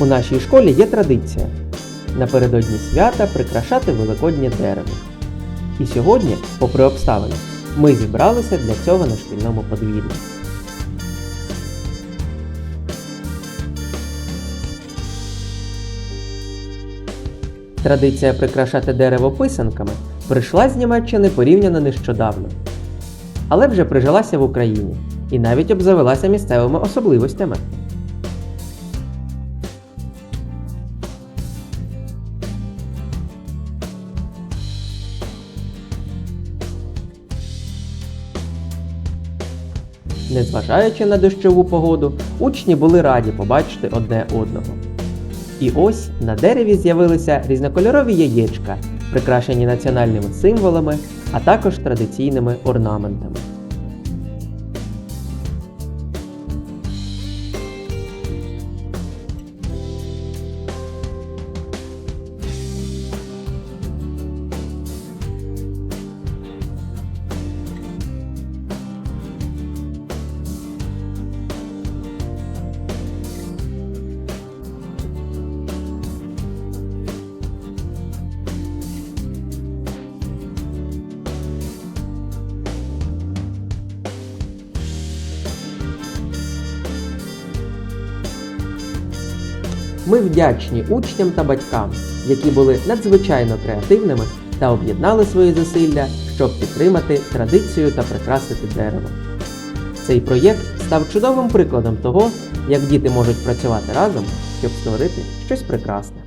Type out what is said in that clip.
У нашій школі є традиція напередодні свята прикрашати великоднє дерево. І сьогодні, попри обставини, ми зібралися для цього на шкільному подвір'ї. Традиція прикрашати дерево писанками прийшла з Німеччини порівняно нещодавно, але вже прижилася в Україні і навіть обзавелася місцевими особливостями. Незважаючи на дощову погоду, учні були раді побачити одне одного. І ось на дереві з'явилися різнокольорові яєчка, прикрашені національними символами, а також традиційними орнаментами. Ми вдячні учням та батькам, які були надзвичайно креативними та об'єднали свої зусилля, щоб підтримати традицію та прикрасити дерево. Цей проєкт став чудовим прикладом того, як діти можуть працювати разом, щоб створити щось прекрасне.